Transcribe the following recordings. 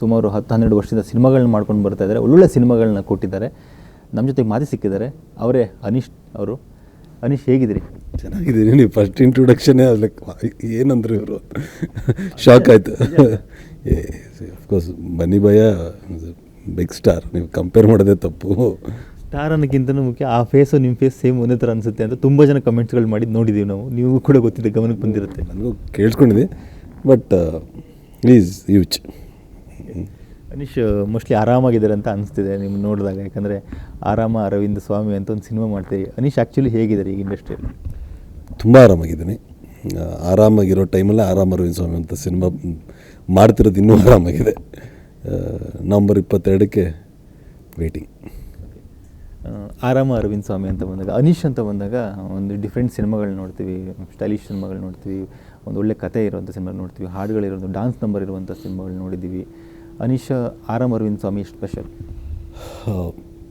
ಸುಮಾರು ಹತ್ತು ಹನ್ನೆರಡು ವರ್ಷದಿಂದ ಸಿನಿಮಾಗಳನ್ನ ಮಾಡ್ಕೊಂಡು ಬರ್ತಾ ಇದ್ದಾರೆ. ಒಳ್ಳೊಳ್ಳೆ ಸಿನಿಮಾಗಳನ್ನ ಕೊಟ್ಟಿದ್ದಾರೆ. ನಮ್ಮ ಜೊತೆಗೆ ಮಾತಿ ಸಿಕ್ಕಿದ್ದಾರೆ. ಅವರೇ ಅನೀಶ್ ಅವರು. ಅನೀಶ್ ಹೇಗಿದ್ದೀರಿ? ಚೆನ್ನಾಗಿದ್ದೀನಿ ನೀವು ಫಸ್ಟ್ ಇಂಟ್ರೊಡಕ್ಷನ್ನೇ ಲೈಕ್ ಏನಂದ್ರೆ ಇವರು? ಶಾಕ್ ಆಯಿತು. ಅಫ್ಕೋರ್ಸ್ ಬನ್ನಿ ಭಯ ಬಿಗ್ ಸ್ಟಾರ್ ನೀವು ಕಂಪೇರ್ ಮಾಡೋದೇ ತಪ್ಪು. ಸ್ಟಾರ್ ಅನ್ನೋಕ್ಕಿಂತನೂ ಮುಖ್ಯ ಆ ಫೇಸು ನಿಮ್ಮ ಫೇಸ್ ಸೇಮ್ ಒಂದೇ ಥರ ಅನಿಸುತ್ತೆ ಅಂತ ತುಂಬ ಜನ ಕಮೆಂಟ್ಸ್ಗಳು ಮಾಡಿ ನೋಡಿದ್ದೀವಿ ನಾವು. ನೀವು ಕೂಡ ಗೊತ್ತಿದೆ ಗಮನಕ್ಕೆ ಬಂದಿರುತ್ತೆ. ನನಗೂ ಕೇಳಿಸ್ಕೊಂಡಿದ್ದೆ ಬಟ್ ಈಸ್ ಯೂಚ್ ಅನೀಶ್ ಮೋಸ್ಟ್ಲಿ ಆರಾಮಾಗಿದ್ದಾರೆ ಅಂತ ಅನಿಸ್ತಿದೆ ನಿಮ್ಗೆ ನೋಡಿದಾಗ. ಯಾಕಂದರೆ ಆರಾಮ ಅರವಿಂದ ಸ್ವಾಮಿ ಅಂತ ಒಂದು ಸಿನಿಮಾ ಮಾಡ್ತೀರಿ. ಅನೀಶ್ ಆ್ಯಕ್ಚುಲಿ ಹೇಗಿದ್ದಾರೆ ಈ ಇಂಡಸ್ಟ್ರಿಯಲ್ಲಿ ತುಂಬ ಆರಾಮಾಗಿದ್ದೀನಿ. ಆರಾಮಾಗಿರೋ ಟೈಮಲ್ಲೇ ಆರಾಮ ಅರವಿಂದ್ ಸ್ವಾಮಿ ಅಂತ ಸಿನಿಮಾ ಮಾಡ್ತಿರೋದು ಇನ್ನೂ ಆರಾಮಾಗಿದೆ. ನವಂಬರ್ ಇಪ್ಪತ್ತೆರಡಕ್ಕೆ ವೇಟಿಂಗ್ ಆರಾಮ ಅರವಿಂದ್ ಸ್ವಾಮಿ ಅಂತ ಬಂದಾಗ ಅನೀಶ್ ಅಂತ ಬಂದಾಗ ಒಂದು ಡಿಫ್ರೆಂಟ್ ಸಿನಿಮಾಗಳು ನೋಡ್ತೀವಿ. ಸ್ಟೈಲಿಶ್ ಸಿನಿಮಾಗಳು ನೋಡ್ತೀವಿ. ಒಂದು ಒಳ್ಳೆ ಕತೆ ಇರುವಂಥ ಸಿನಿಮಾ ನೋಡ್ತೀವಿ. ಹಾಡುಗಳಿರೋದು ಡಾನ್ಸ್ ನಂಬರ್ ಇರುವಂಥ ಸಿನಿಮಾಗಳು ನೋಡಿದ್ದೀವಿ. ಅನೀಶ್ ಆರಾಮ್ ಅರವಿಂದ್ ಸ್ವಾಮಿ ಸ್ಪೆಷಲ್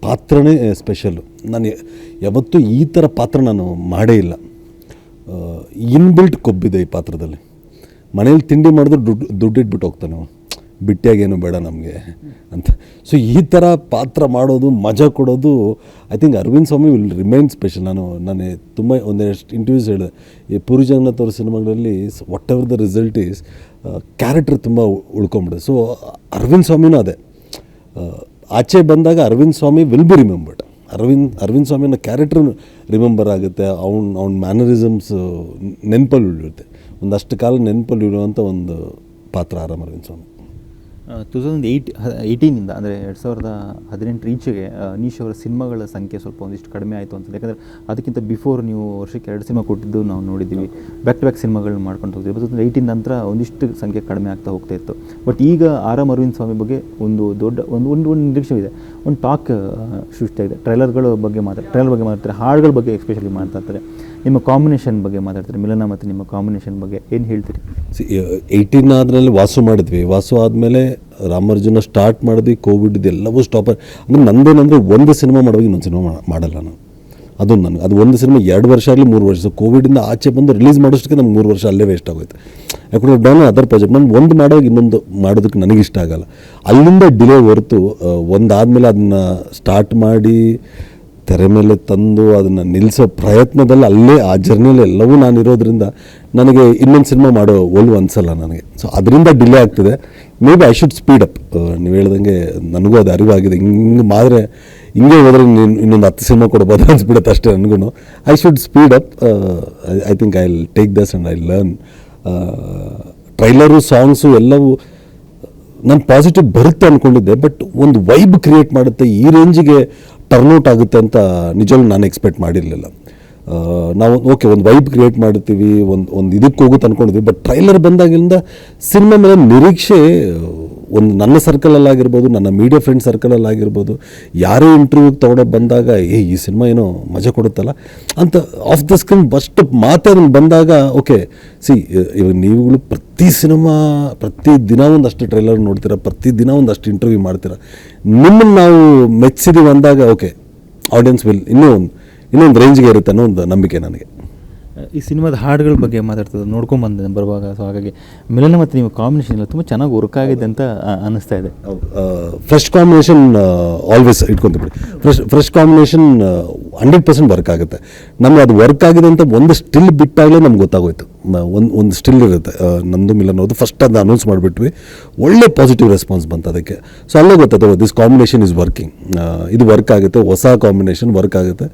ಪಾತ್ರನೇ ಸ್ಪೆಷಲ್ಲು ನಾನು ಯಾವತ್ತೂ ಈ ಥರ ಪಾತ್ರ ನಾನು ಮಾಡೇ ಇಲ್ಲ. ಇನ್ಬಿಲ್ಟ್ ಕೊಬ್ಬಿದೆ ಈ ಪಾತ್ರದಲ್ಲಿ. ಮನೇಲಿ ತಿಂಡಿ ಮಾಡಿದ್ರೆ ದುಡ್ಡು ದುಡ್ಡಿಟ್ಬಿಟ್ಟು ಹೋಗ್ತಾನೆ ಅವನು. ಬಿಟ್ಟಿಯಾಗೇನು ಬೇಡ ನಮಗೆ ಅಂತ. ಸೊ ಈ ಥರ ಪಾತ್ರ ಮಾಡೋದು, ಮಜಾ ಕೊಡೋದು I think Aravind Swamy will remain special ನಾನು ನಾನು ತುಂಬ ಒಂದೆಷ್ಟು ಇಂಟರ್ವ್ಯೂಸ್ ಹೇಳಿದೆ. ಈ ಪುರಿ ಜಗನ್ನಾಥ್ ಅವ್ರ ಸಿನಿಮಾಗಳಲ್ಲಿ whatever the result is character ತುಂಬ ಉಳ್ಕೊಂಬಿಡುತ್ತೆ ಸೊ ಅರವಿಂದ್ ಸ್ವಾಮಿನೂ ಅದೇ. ಆಚೆ ಬಂದಾಗ Aravind Swamy will be remembered Aravind Aravind ಸ್ವಾಮಿನ ಕ್ಯಾರೆಕ್ಟರ್ ರಿಮೆಂಬರ್ ಆಗುತ್ತೆ. ಅವ್ನ ಅವ್ನ ಮ್ಯಾನರಿಸಮ್ಸ್ ನೆನಪಲ್ಲಿ ಉಳಿಯುತ್ತೆ. ಒಂದಷ್ಟು ಕಾಲ ನೆನಪಲ್ಲಿ ಉಳಿಯುವಂಥ ಒಂದು ಪಾತ್ರ Aaram Aravind Swamy. Two thousand eight ಏಯ್ಟೀನಿಂದ ಅಂದರೆ ಎರಡು ಸಾವಿರದ ಹದಿನೆಂಟರ ಈಚೆಗೆ ಅನೀಶ್ ಅವರ ಸಿನಿಮಾಗಳ ಸಂಖ್ಯೆ ಸ್ವಲ್ಪ ಒಂದಿಷ್ಟು ಕಡಿಮೆ ಆಯಿತು ಅನ್ಸುತ್ತೆ. ಯಾಕಂದರೆ ಅದಕ್ಕಿಂತ ಬಿಫೋರ್ ನೀವು ವರ್ಷಕ್ಕೆ ಎರಡು ಸಿನಿಮಾ ಕೊಟ್ಟಿದ್ದು ನಾವು ನೋಡಿದ್ದೀವಿ. ಬ್ಯಾಕ್ ಟು ಬ್ಯಾಕ್ ಸಿನಿಮಾಗಳನ್ನ ಮಾಡ್ಕೊಂಡು ಹೋಗ್ತೀವಿ. ಟೂ ತೌಸಂಡ್ ಏಯ್ಟೀನ್ ನಂತರ ಒಂದಿಷ್ಟು ಸಂಖ್ಯೆ ಕಡಿಮೆ ಆಗ್ತಾ ಹೋಗ್ತಾ ಇತ್ತು. ಬಟ್ ಈಗ ಆರಾಮ್ ಅರವಿಂದ್ ಸ್ವಾಮಿ ಬಗ್ಗೆ ಒಂದು ದೊಡ್ಡ, ಒಂದು ಒಂದು ಒಂದು ನಿರೀಕ್ಷೆ ಇದೆ ಒಂದು ಟಾಕ್ ಸೃಷ್ಟಿಯಾಗಿದೆ ಟ್ರೈಲರ್ಗಳ ಬಗ್ಗೆ ಮಾತಾಡ್ತಾರೆ ಟ್ರೈಲರ್ ಬಗ್ಗೆ ಮಾತಾಡ್ತಾರೆ, ಹಾಡುಗಳ ಬಗ್ಗೆ ಎಸ್ಪೆಷಲಿ ಮಾತಾಡ್ತಾರೆ. ನಿಮ್ಮ ಕಾಂಬಿನೇಷನ್ ಬಗ್ಗೆ ಮಾತಾಡ್ತಾರೆ. ಮಿಲನ ಮತ್ತು ನಿಮ್ಮ ಕಾಂಬಿನೇಷನ್ ಬಗ್ಗೆ ಏನು ಹೇಳ್ತೀರಿ? ಏಯ್ಟೀನ್ ಆದ್ರಲ್ಲಿ ವಾಸು ಮಾಡಿದ್ವಿ. ವಾಸು ಆದಮೇಲೆ ರಾಮಾರ್ಜುನ ಸ್ಟಾರ್ಟ್ ಮಾಡಿದ್ವಿ. ಕೋವಿಡ್ ಎಲ್ಲವೂ ಸ್ಟಾಪ್ ಅಂದರೆ ನಂದೇನಂದರೆ ಒಂದು ಸಿನಿಮಾ ಮಾಡುವಾಗ ಇನ್ನೊಂದು ಸಿನಿಮಾ ಮಾಡಲ್ಲ ನಾನು. ಅದು ನನಗೆ, ಅದು ಒಂದು ಸಿನಿಮಾ ಎರಡು ವರ್ಷ ಆಗಲಿ ಮೂರು ವರ್ಷ. ಕೋವಿಡಿಂದ ಆಚೆ ಬಂದು ರಿಲೀಸ್ ಮಾಡೋಷ್ಟಕ್ಕೆ ನಮ್ಗೆ ಮೂರು ವರ್ಷ ಅಲ್ಲೇ ವೇಸ್ಟ್ ಆಗೋಯ್ತು. ಯಾಕಂದರೆ ಡನ್ ಅದರ್ ಪ್ರಾಜೆಕ್ಟ್ ನಾನು ಒಂದು ಮಾಡೋ ಇನ್ನೊಂದು ಮಾಡೋದಕ್ಕೆ ಇಷ್ಟ ಆಗಲ್ಲ. ಅಲ್ಲಿಂದ ಡಿಲೇ ಹೊರತು ಒಂದಾದಮೇಲೆ ಅದನ್ನು ಸ್ಟಾರ್ಟ್ ಮಾಡಿ, ತೆರೆ ಮೇಲೆ ತಂದು ಅದನ್ನು ನಿಲ್ಲಿಸೋ ಪ್ರಯತ್ನದಲ್ಲಿ ಅಲ್ಲೇ ಆ ಜರ್ನಿಯಲ್ಲಿ ಎಲ್ಲವೂ ನಾನು ಇರೋದ್ರಿಂದ ನನಗೆ ಇನ್ನೊಂದು ಸಿನಿಮಾ ಮಾಡೋ ಒಲ್ವು ಅನಿಸಲ್ಲ ನನಗೆ. ಸೊ ಅದರಿಂದ ಡಿಲೇ ಆಗ್ತಿದೆ. Maybe I should speed up ನೀವು ಹೇಳ್ದಂಗೆ ನನಗೂ ಅದು ಅರಿವಾಗಿದೆ. ಹಿಂಗೆ ಮಾದ್ರೆ ಹಿಂಗೆ ಹೋದರೆ ನೀನು ಇನ್ನೊಂದು ಹತ್ತು ಸಿನಿಮಾ ಕೊಡ್ಬೋದು ಅನ್ಸ್ಬಿಡುತ್ತೆ ಅಷ್ಟೇ ನನಗೂ I should speed up I think I will take thus and I learn trailer songs ಎಲ್ಲವೂ ನಾನು ಪಾಸಿಟಿವ್ ಬರುತ್ತೆ ಅಂದ್ಕೊಂಡಿದ್ದೆ ಬಟ್ ಒಂದು ವೈಬ್ ಕ್ರಿಯೇಟ್ ಮಾಡುತ್ತೆ, ಈ ರೇಂಜಿಗೆ ಟರ್ನ್ಔಟ್ ಆಗುತ್ತೆ ಅಂತ ನಿಜವಾಗ್ಲೂ ನಾನು ಎಕ್ಸ್ಪೆಕ್ಟ್ ಮಾಡಿರಲಿಲ್ಲ. ನಾವು ಓಕೆ ಒಂದು ವೈಬ್ ಕ್ರಿಯೇಟ್ ಮಾಡ್ತೀವಿ, ಒಂದು ಒಂದು ಇದಕ್ಕೆ ಹೋಗುತ್ತೆ ಅಂದ್ಕೊಂಡಿದ್ವಿ ಬಟ್ ಟ್ರೈಲರ್ ಬಂದಾಗಿಂದ ಸಿನಿಮಾ ಮೇಲೆ ನಿರೀಕ್ಷೆ ಒಂದು ನನ್ನ ಸರ್ಕಲಲ್ಲಾಗಿರ್ಬೋದು ನನ್ನ ಮೀಡಿಯಾ ಫ್ರೆಂಡ್ ಸರ್ಕಲಲ್ಲಾಗಿರ್ಬೋದು ಯಾರೇ ಇಂಟರ್ವ್ಯೂಗೆ ತೊಗೊಂಡೋಗಿ ಬಂದಾಗ, ಏ, ಈ ಸಿನಿಮಾ ಏನೋ ಮಜಾ ಕೊಡುತ್ತಲ್ಲ? ಅಂತ ಆಫ್ ದ ಸ್ಕ್ರೀನ್ ಬಸ್ಟ್ ಮಾತೇ ಅದನ್ನು ಬಂದಾಗ ಓಕೆ ಸಿ ಇವಾಗ ನೀವುಗಳು ಪ್ರತಿ ಸಿನಿಮಾ ಪ್ರತಿ ದಿನ ಒಂದಷ್ಟು ಟ್ರೈಲರ್ ನೋಡ್ತೀರಾ, ಪ್ರತಿ ದಿನ ಒಂದಷ್ಟು ಇಂಟರ್ವ್ಯೂ ಮಾಡ್ತೀರಾ? ನಿಮ್ಮನ್ನು ನಾವು ಮೆಚ್ಚಿದೀವಿ ಅಂದಾಗ ಓಕೆ ಆಡಿಯನ್ಸ್ ವಿಲ್ ಇನ್ನೂ ಒಂದು, ಇನ್ನೊಂದು ರೇಂಜ್ಗೆ ಇರುತ್ತೆ ಅನ್ನೋ ಒಂದು ನಂಬಿಕೆ ನನಗೆ. ಈ ಸಿನಿಮಾದ ಹಾಡುಗಳ ಬಗ್ಗೆ ಮಾತಾಡ್ತದೆ ನೋಡ್ಕೊಂಡು ಬಂದೆ ಬರುವಾಗ. ಸೊ ಹಾಗಾಗಿ ಮಿಲನ ಮತ್ತು ನೀವು ಕಾಂಬಿನೇಷನ್ ಎಲ್ಲ ತುಂಬ ಚೆನ್ನಾಗಿ ವರ್ಕ್ ಆಗಿದೆ ಅಂತ ಅನಿಸ್ತಾ ಇದೆ. ಫ್ರೆಶ್ ಕಾಂಬಿನೇಷನ್ ಆಲ್ವೇಸ್ ಇಟ್ಕೊಂತ ಬಿಡಿ. Fresh fresh combination hundred percent work ಆಗುತ್ತೆ. ನಮಗೆ ಅದು ವರ್ಕ್ ಆಗಿದೆ ಅಂತ ಒಂದು ಸ್ಟಿಲ್ ಬಿಟ್ಟಾಗಲೇ ನಮ್ಗೆ ಗೊತ್ತಾಗೋಯ್ತು. ಒಂದು ಒಂದು ಸ್ಟಿಲ್ ಇರುತ್ತೆ. ನಂದು ಮಿಲ್ ಅನ್ನೋದು ಫಸ್ಟ್ ಅದನ್ನ ಅನೌನ್ಸ್ ಮಾಡಿಬಿಟ್ವಿ. ಒಳ್ಳೆ ಪಾಸಿಟಿವ್ ರೆಸ್ಪಾನ್ಸ್ ಬಂತು ಅದಕ್ಕೆ. ಸೊ ಅಲ್ಲೇ ಗೊತ್ತಾಯ್ತು ದಿಸ್ ಕಾಂಬಿನೇಷನ್ ಇಸ್ ವರ್ಕಿಂಗ್ ಇದು ವರ್ಕ್ ಆಗುತ್ತೆ ಹೊಸ ಕಾಂಬಿನೇಷನ್ ವರ್ಕ್ ಆಗುತ್ತೆ.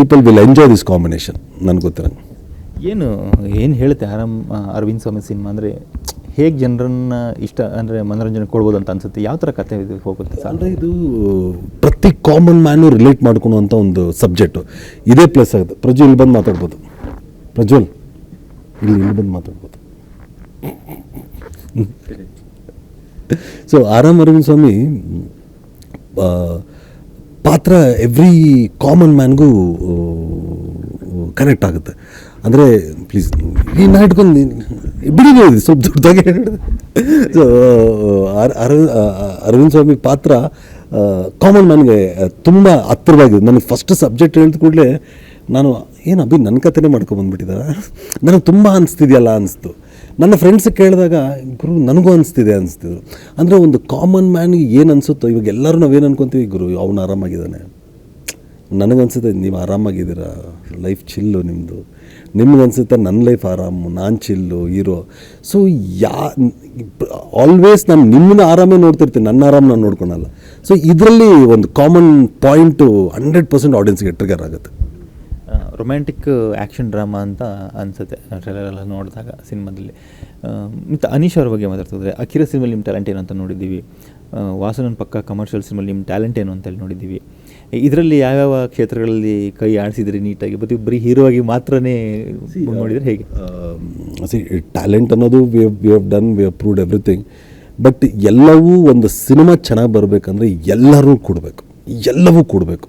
People will enjoy this combination ನನಗೆ ಗೊತ್ತಿರಂಗೆ ಏನು ಏನು ಹೇಳುತ್ತೆ ಆರಾಮ್ ಅರವಿಂದ್ ಸ್ವಾಮಿ ಸಿನಿಮಾ ಅಂದರೆ? ಹೇಗೆ ಜನರನ್ನ ಇಷ್ಟ ಅಂದರೆ ಮನೋರಂಜನೆ ಕೊಡ್ಬೋದು ಅಂತ ಅನ್ಸುತ್ತೆ? ಯಾವ ಥರ ಕತೆ ಇದು ಹೋಗುತ್ತೆ ಅಂದರೆ ಇದು ಪ್ರತಿ ಕಾಮನ್ ಮ್ಯಾನು ರಿಲೇಟ್ ಮಾಡ್ಕೊಳುವಂಥ ಒಂದು ಸಬ್ಜೆಕ್ಟು ಇದೇ ಪ್ಲೇಸ್ ಆಗುತ್ತೆ. ಪ್ರಜ್ವಲ್ ಬಂದು ಮಾತಾಡ್ಬೋದು. ಪ್ರಜ್ವಲ್. ಇಲ್ಲಿ ಇಲ್ಲಿ ಬಂದು ಮಾತಾಡ್ಬೋದು. ಸೊ ಆರಾಮ್ ಅರವಿಂದ್ ಸ್ವಾಮಿ ಪಾತ್ರ ಎವ್ರಿ ಕಾಮನ್ ಮ್ಯಾನ್ಗೂ ಕನೆಕ್ಟ್ ಆಗುತ್ತೆ. ಅಂದರೆ ಪ್ಲೀಸ್ ಈ ನಾ ಇಟ್ಕೊಂಡು ಬಿಡಿ ನೀವು ಸ್ವಲ್ಪ ದೊಡ್ಡದಾಗಿ ಸೊ ಅರವಿಂದ್ ಸ್ವಾಮಿ ಪಾತ್ರ ಕಾಮನ್ ಮ್ಯಾನ್ಗೆ ತುಂಬ ಹತ್ತಿರವಾಗಿದೆ. ನನಗೆ ಫಸ್ಟ್ ಸಬ್ಜೆಕ್ಟ್ ಹೇಳಿದ ಕೂಡಲೇ ನಾನು ಏನು ಅಭಿ ನನ್ನ ಕಥೆನೇ ಮಾಡ್ಕೊಬಂದ್ಬಿಟ್ಟಿದ್ದಾರೆ ನನಗೆ ತುಂಬ ಅನಿಸ್ತಿದೆಯಲ್ಲ ಅನಿಸ್ತು. ನನ್ನ ಫ್ರೆಂಡ್ಸ್ ಕೇಳಿದಾಗ, ಗುರು, ನನಗೂ ಅನಿಸ್ತಿದೆ, ಅನಿಸ್ತಿದ್ರು. ಅಂದರೆ ಒಂದು ಕಾಮನ್ ಮ್ಯಾನ್ಗೆ ಏನು ಅನಿಸುತ್ತೋ, ಇವಾಗ ಎಲ್ಲರೂ ನಾವೇನು ಅನ್ಕೊತೀವಿ, ಗುರು, ಅವನು ಆರಾಮಾಗಿದ್ದಾನೆ. ನನಗನ್ಸುತ್ತೆ ನೀವು ಆರಾಮಾಗಿದ್ದೀರಾ? ಲೈಫ್ ಚಿಲ್ಲು ನಿಮ್ಮದು ನಿಮ್ಗನ್ಸುತ್ತೆ ನನ್ನ ಲೈಫ್ ಆರಾಮು, ನಾನು chill hero so yeah always ನಾನು ನಿಮ್ಮನ್ನ ಆರಾಮೇ ನೋಡ್ತಿರ್ತೀನಿ. ನನ್ನ ಆರಾಮ ನಾನು ನೋಡ್ಕೊಳಲ್ಲ. ಸೊ ಇದರಲ್ಲಿ ಒಂದು ಕಾಮನ್ ಪಾಯಿಂಟು ಹಂಡ್ರೆಡ್ ಪರ್ಸೆಂಟ್ ಆಡಿಯನ್ಸ್ಗೆ ಟ್ರಿಗರ್ ಆಗುತ್ತೆ. ರೊಮ್ಯಾಂಟಿಕ್ ಆ್ಯಕ್ಷನ್ ಡ್ರಾಮಾ ಅಂತ ಅನಿಸುತ್ತೆ ಟ್ರೈಲರೆಲ್ಲ ನೋಡಿದಾಗ ಸಿನಿಮಾದಲ್ಲಿ. ಮತ್ತು ಅನೀಶ್ ಅವ್ರ ಬಗ್ಗೆ ಮಾತಾಡ್ತಿದ್ರೆ ಅಖಿರ ಸಿನಿಮಲ್ಲಿ ನಿಮ್ಮ ಟ್ಯಾಲೆಂಟ್ ಏನು ಅಂತ ನೋಡಿದ್ದೀವಿ. ವಾಸನನ್ ಪಕ್ಕ ಕಮರ್ಷಿಯಲ್ ಸಿನಿಮಲ್ಲಿ ನಿಮ್ಮ ಟ್ಯಾಲೆಂಟ್ ಏನು ಅಂತೇಳಿ ನೋಡಿದ್ದೀವಿ. ಇದರಲ್ಲಿ ಯಾವ್ಯಾವ ಕ್ಷೇತ್ರಗಳಲ್ಲಿ ಕೈ ಆಡಿಸಿದ್ರಿ ನೀಟಾಗಿ? ಬರೀ ಬರೀ ಹೀರೋ ಆಗಿ ಮಾತ್ರನೇ ನೋಡಿದರೆ ಹೇಗೆ? ಸಿ ಟ್ಯಾಲೆಂಟ್ ಅನ್ನೋದು we we have done we have proved everything but ಎಲ್ಲವೂ ಒಂದು ಸಿನಿಮಾ ಚೆನ್ನಾಗಿ ಬರಬೇಕಂದ್ರೆ ಎಲ್ಲರೂ ಕೊಡಬೇಕು. ಎಲ್ಲವೂ ಕೊಡಬೇಕು.